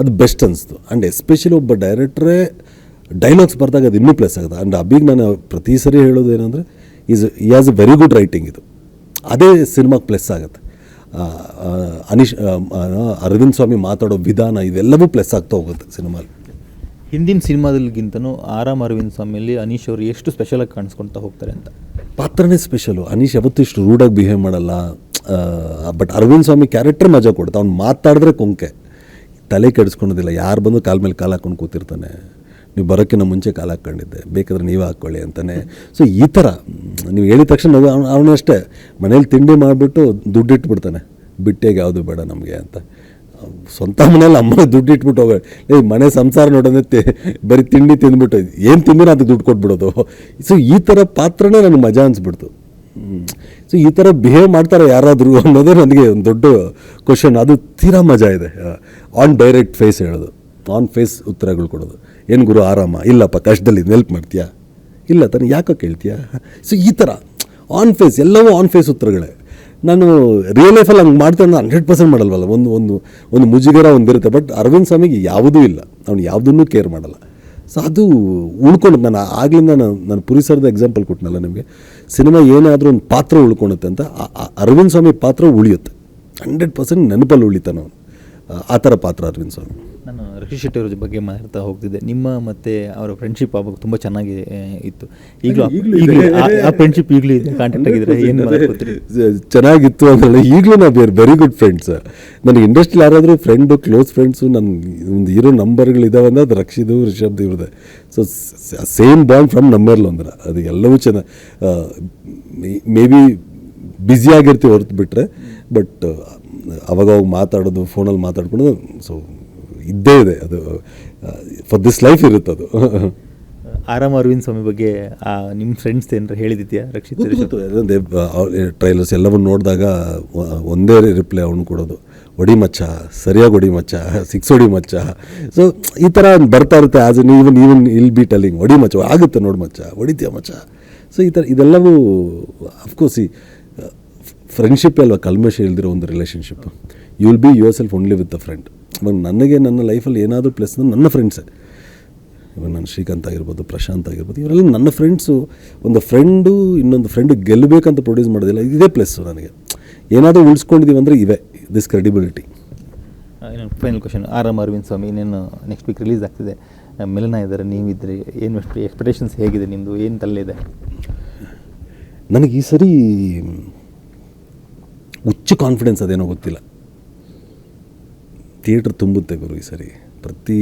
ಅದು ಬೆಸ್ಟ್ ಅನಿಸ್ತು. ಆ್ಯಂಡ್ ಎಸ್ಪೆಷಲಿ ಒಬ್ಬ ಡೈರೆಕ್ಟ್ರೇ ಡೈಲಾಗ್ಸ್ ಬರೆದಾಗ ಅದು ಇನ್ನೂ ಪ್ಲಸ್ ಆಗುತ್ತೆ. ಆ್ಯಂಡ್ ಅಬಿಗೆ ನಾನು ಪ್ರತಿ ಸರಿ ಹೇಳೋದು ಏನಂದರೆ ಈಸ್ ಈ as a very good writing ಇದು. ಅದೇ ಸಿನಿಮಾಗೆ ಪ್ಲಸ್ ಆಗುತ್ತೆ. ಅನೀಶ್ ಅರವಿಂದ್ ಸ್ವಾಮಿ ಮಾತಾಡೋ ವಿಧಾನ ಇವೆಲ್ಲವೂ ಪ್ಲಸ್ ಆಗ್ತಾ ಹೋಗುತ್ತೆ ಸಿನಿಮಾಲಿ ಹಿಂದಿನ ಸಿನಿಮಾದಲ್ಲಿಗಿಂತನೂ ಆರಾಮ್ ಅರವಿಂದ್ ಸ್ವಾಮಿಯಲ್ಲಿ ಅನೀಶ್ ಅವರು ಎಷ್ಟು ಸ್ಪೆಷಲಾಗಿ ಕಾಣಿಸ್ಕೊಳ್ತಾ ಹೋಗ್ತಾರೆ ಅಂತ. ಪಾತ್ರನೇ ಸ್ಪೆಷಲು ಅನೀಶ್ ಯಾವತ್ತೂ ಇಷ್ಟು ರೂಡಾಗಿ ಬಿಹೇವ್ ಮಾಡಲ್ಲ. ಬಟ್ ಅರವಿಂದ್ ಸ್ವಾಮಿ ಕ್ಯಾರೆಕ್ಟರ್ ಮಜಾ ಕೊಡುತ್ತೆ. ಅವ್ನು ಮಾತಾಡಿದ್ರೆ ಕೊಂಕೆ. ತಲೆ ಕೆಡಿಸ್ಕೊಳೋದಿಲ್ಲ ಯಾರು ಬಂದು ಕಾಲ ಮೇಲೆ ಕಾಲು ಹಾಕೊಂಡು ಕೂತಿರ್ತಾನೆ? ನೀವು ಬರೋಕ್ಕಿಂತ ಮುಂಚೆ ಕಾಲು ಹಾಕ್ಕೊಂಡಿದ್ದೆ. ಬೇಕಾದ್ರೆ ನೀವು ಹಾಕ್ಕೊಳ್ಳಿ ಅಂತಾನೆ. ಸೊ ಈ ಥರ ನೀವು ಹೇಳಿದ ತಕ್ಷಣ ಅವನು ಅವನು ಅಷ್ಟೇ. ಮನೇಲಿ ತಿಂಡಿ ಮಾಡಿಬಿಟ್ಟು ದುಡ್ಡಿಟ್ಬಿಡ್ತಾನೆ ಬಿಟ್ಟಿಗೆ ಯಾವುದು ಬೇಡ ನಮಗೆ ಅಂತ. ಸ್ವಂತ ಮನೇಲಿ ಅಮ್ಮನ ದುಡ್ಡು ಇಟ್ಬಿಟ್ಟು ಹೋಗ ಏ, ಮನೆ ಸಂಸಾರ ನೋಡೋದೇ ಬರೀ ತಿಂಡಿ ತಿಂದ್ಬಿಟ್ಟು ಏನು ತಿಂದಿನ ಅದಕ್ಕೆ ದುಡ್ಡು ಕೊಟ್ಬಿಡೋದು. ಸೊ ಈ ಥರ ಪಾತ್ರನೇ ನನಗೆ ಮಜಾ ಅನಿಸ್ಬಿಡ್ತು. ಸೊ ಈ ಥರ ಬಿಹೇವ್ ಮಾಡ್ತಾರೆ ಯಾರಾದರೂ ಅನ್ನೋದೇ ನನಗೆ ಒಂದು ದೊಡ್ಡ ಕ್ವಶನ್ ಅದು ತೀರಾ ಮಜಾ ಇದೆ. ಆನ್ ಡೈರೆಕ್ಟ್ ಫೇಸ್ ಹೇಳೋದು. ಆನ್ ಫೇಸ್ ಉತ್ತರಗಳು ಕೊಡೋದು. ಏನು ಗುರು, ಆರಾಮ? ಇಲ್ಲಪ್ಪ, ಕಷ್ಟದಲ್ಲಿ ಹೆಲ್ಪ್ ಮಾಡ್ತೀಯಾ? ಇಲ್ಲ, ತಾನೆ ಯಾಕೋ ಕೇಳ್ತೀಯಾ? ಸೊ ಈ ಥರ ಆನ್ ಫೇಸ್ ಎಲ್ಲವೂ ಆನ್ ಫೇಸ್ ಉತ್ತರಗಳೇ. ನಾನು ರಿಯಲ್ ಲೈಫಲ್ಲಿ ಹಂಗೆ ಮಾಡ್ತಾನೆ ಹಂಡ್ರೆಡ್ ಪರ್ಸೆಂಟ್ ಮಾಡಲ್ವಲ್ಲ. ಒಂದು ಒಂದು ಒಂದು ಮುಜುಗರ ಒಂದಿರುತ್ತೆ. ಬಟ್ ಅರವಿಂದ್ ಸ್ವಾಮಿಗೆ ಯಾವುದೂ ಇಲ್ಲ. ಅವ್ನು ಯಾವುದನ್ನೂ ಕೇರ್ ಮಾಡಲ್ಲ. ಸೊ ಅದು ಉಳ್ಕೊಂಡು ನಾನು ಆಗಲಿಂದ ನಾನು ನಾನು ಪುರಿಸರದ ಎಕ್ಸಾಂಪಲ್ ಕೊಟ್ಟನಲ್ಲ ನಿಮಗೆ. ಸಿನಿಮಾ ಏನಾದರೂ ಒಂದು ಪಾತ್ರ ಉಳ್ಕೊಳುತ್ತೆ ಅಂತ ಅರವಿಂದ್ ಸ್ವಾಮಿ ಪಾತ್ರ ಉಳಿಯುತ್ತೆ. ಹಂಡ್ರೆಡ್ ಪರ್ಸೆಂಟ್ ನೆನಪಲ್ಲಿ ಉಳಿತಾನೆ ಅವನು. ಆ ಥರ ಪಾತ್ರ ಅರವಿಂದ್ ಸ್ವಾಮಿ. ನಾನು ರಕ್ಷಿತ್ ಶೆಟ್ಟಿ ಅವ್ರ ಬಗ್ಗೆ ಮಾತಾಡ್ತಾ ಹೋಗ್ತಿದ್ದೆ. ನಿಮ್ಮ ಮತ್ತೆ ಅವರ ಫ್ರೆಂಡ್ಶಿಪ್ ಆವಾಗ ತುಂಬ ಚೆನ್ನಾಗಿ ಇತ್ತು. ಈಗಲೂ ಆ- ಫ್ರೆಂಡ್ಶಿಪ್ ಈಗಲೂ ಇದೆ. ಕಾಂಟ್ಯಾಕ್ಟ್ ಆಗಿದ್ರೆ ಏನು ಚೆನ್ನಾಗಿತ್ತು ಅಂದ್ರೆ ಈಗಲೂ ನಾವು ಬೇರೆ ವೆರಿ ಗುಡ್ ಫ್ರೆಂಡ್ಸ್ ನನಗೆ ಇಂಡಸ್ಟ್ರಿಲಿ ಯಾರಾದರೂ ಫ್ರೆಂಡು ಕ್ಲೋಸ್ ಫ್ರೆಂಡ್ಸು ನನ್ನ ಒಂದು ಇರೋ ನಂಬರ್ಗಳು ಇದಾವೆ ಅಂದ್ರೆ ಅದು ರಕ್ಷಿದು ರಿಷಬ್ದು ಇವ್ರದೆ ಸೊ ಸೇಮ್ ಬಾಂಡ್ ಫ್ರಮ್ ನಂಬರ್ಲು ಅಂದ್ರೆ ಅದು ಎಲ್ಲವೂ ಚೆನ್ನಾಗಿ ಮೇ ಬಿ ಬ್ಯುಸಿಯಾಗಿರ್ತೀವಿ ಹೊರತು ಬಿಟ್ಟರೆ ಬಟ್ ಅವಾಗವಾಗ ಮಾತಾಡೋದು ಫೋನಲ್ಲಿ ಮಾತಾಡ್ಕೊಂಡು ಸೊ ಇದ್ದೇ ಇದೆ ಅದು ಫಾರ್ ದಿಸ್ ಲೈಫ್ ಇರುತ್ತೆ ಅದು. ಆರಾಮ್ ಅರವಿಂದ್ ಸ್ವಾಮಿ ಬಗ್ಗೆ ನಿಮ್ಮ ಫ್ರೆಂಡ್ಸ್ ಏನಾರು ಹೇಳಿದ್ಯಾ ರಕ್ಷಿತ್? ಟ್ರೈಲರ್ಸ್ ಎಲ್ಲವನ್ನು ನೋಡಿದಾಗ ಒಂದೇ ರಿಪ್ಲೈ ಅವನು ಕೊಡೋದು. ಒಡಿ ಮಚ್ಚ ಸರಿಯಾಗಿ ಹೊಡಿ ಮಚ್ಚ ಸಿಕ್ಸ್ ಒಡಿ ಮಚ್ಚ. ಸೊ ಈ ಥರ ಬರ್ತಾ ಇರುತ್ತೆ as and even even I'll be telling ಒಡಿ ಮಚ್ಚ ಆಗುತ್ತೆ ನೋಡಿ ಮಚ್ಚ ಹೊಡಿತೀಯ ಮಚ್ಚ? ಸೊ ಈ ಥರ ಇದೆಲ್ಲವೂ ಅಫ್ಕೋರ್ಸ್ ಈ ಫ್ರೆಂಡ್ಶಿಪ್ ಅಲ್ವಾ ಕಲ್ಮಶ ಇಲ್ದಿರೋ ಒಂದು relationship you will be yourself only with a friend ಇವಾಗ ನನಗೆ ನನ್ನ ಲೈಫಲ್ಲಿ ಏನಾದರೂ ಪ್ಲಸ್ ನನ್ನ ಫ್ರೆಂಡ್ಸೇ ಇವಾಗ ನಾನು ಶ್ರೀಕಾಂತ್ ಆಗಿರ್ಬೋದು ಪ್ರಶಾಂತ್ ಆಗಿರ್ಬೋದು ಇವರೆಲ್ಲ ನನ್ನ ಫ್ರೆಂಡ್ಸು ಒಂದು ಫ್ರೆಂಡು ಇನ್ನೊಂದು ಫ್ರೆಂಡು ಗೆಲ್ಲಬೇಕಂತ ಪ್ರೊಡ್ಯೂಸ್ ಮಾಡೋದಿಲ್ಲ. ಇದೇ ಪ್ಲಸ್ಸು ನನಗೆ. ಏನಾದರೂ ಉಳಿಸ್ಕೊಂಡಿದ್ದೀವಿ ಅಂದರೆ ಇವೆ. ದಿಸ್ ಕ್ರೆಡಿಬಿಲಿಟಿ ಇನ್ನೊಂದು ಫೈನಲ್ ಕ್ವಶನ್ ಆರಾಮ್ ಅರವಿಂದ್ ಸ್ವಾಮಿ ಇನ್ನೇನು ನೆಕ್ಸ್ಟ್ ವೀಕ್ ರಿಲೀಸ್ ಆಗ್ತಿದೆ. ಮಿಲನ ಇದ್ದಾರೆ ನೀವಿದ್ರಿ ಏನು ಎಕ್ಸ್ಪೆಕ್ಟೇಷನ್ಸ್ ಹೇಗಿದೆ ನಿಮ್ಮದು ಏನು ತಲೆಯಿದೆ? ನನಗೆ ಈ ಸರಿ ಹುಚ್ಚು ಕಾನ್ಫಿಡೆನ್ಸ್ ಅದೇನೋ ಗೊತ್ತಿಲ್ಲ. ಥಿಯೇಟ್ರ್ ತುಂಬುತ್ತೆ ಗುರು ಈ ಸರಿ. ಪ್ರತಿ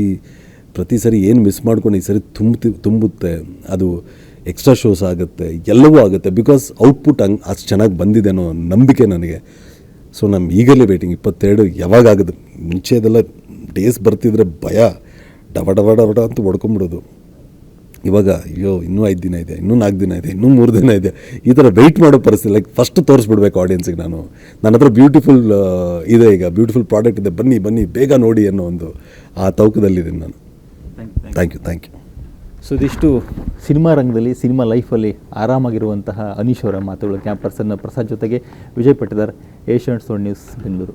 ಪ್ರತಿ ಸರಿ ಏನು ಮಿಸ್ ಮಾಡ್ಕೊಂಡು ಈ ಸರಿ ತುಂಬುತ್ತಿ, ತುಂಬುತ್ತೆ, ಅದು ಎಕ್ಸ್ಟ್ರಾ ಶೋಸ್ ಆಗುತ್ತೆ, ಎಲ್ಲವೂ ಆಗುತ್ತೆ, ಬಿಕಾಸ್ ಔಟ್ಪುಟ್ ಹಂಗೆ ಅಷ್ಟು ಚೆನ್ನಾಗಿ ಬಂದಿದೆ ಅನ್ನೋ ನಂಬಿಕೆ ನನಗೆ. ಸೊ ನಮ್ಮ ಈಗಲೇ ವೇಟಿಂಗ್ ಇಪ್ಪತ್ತೆರಡು ಯಾವಾಗ ಆಗುತ್ತೆ ಮುಂಚೆದೆಲ್ಲ ಡೇಸ್ ಬರ್ತಿದ್ರೆ ಭಯ. ಡವ ಡವ ಡವ ಅಂತ ಹೊಡ್ಕೊಂಬಿಡೋದು. ಇವಾಗ ಅಯ್ಯೋ ಇನ್ನೂ ಐದು ದಿನ ಇದೆ ಇನ್ನೂ ನಾಲ್ಕು ದಿನ ಇದೆ ಇನ್ನೂ ಮೂರು ದಿನ ಇದೆ. ಈ ಥರ ವೆಯ್ಟ್ ಮಾಡೋ ಪರಿಸ್ಥಿತಿ ಲೈಕ್ ಫಸ್ಟ್ ತೋರಿಸ್ಬಿಡ್ಬೇಕು ಆಡಿಯನ್ಸಿಗೆ ನಾನು. ನನ್ನ ಹತ್ರ ಬ್ಯೂಟಿಫುಲ್ ಇದೆ ಈಗ ಬ್ಯೂಟಿಫುಲ್ ಪ್ರಾಡಕ್ಟ್ ಇದೆ ಬನ್ನಿ ಬನ್ನಿ ಬೇಗ ನೋಡಿ ಅನ್ನೋ ಒಂದು ಆ ತೌಕದಲ್ಲಿದ್ದೀನಿ ನಾನು. Thank you thank you so ಇದಿಷ್ಟು ಸಿನಿಮಾ ರಂಗದಲ್ಲಿ ಸಿನಿಮಾ ಲೈಫಲ್ಲಿ ಆರಾಮಾಗಿರುವಂತಹ ಅನೀಶ್ ಅವರ ಮಾತುಗಳು ಕ್ಯಾಂಪರ್ಸನ್ನ ಪರ್ಸನ್ ಪ್ರಸಾದ್ ಜೊತೆಗೆ ವಿಜಯ್ ಪಟ್ಟದಾರ್ ಏಷ್ಯನ್ ಸೋನ್ ನ್ಯೂಸ್ ಬೆಂಗಳೂರು.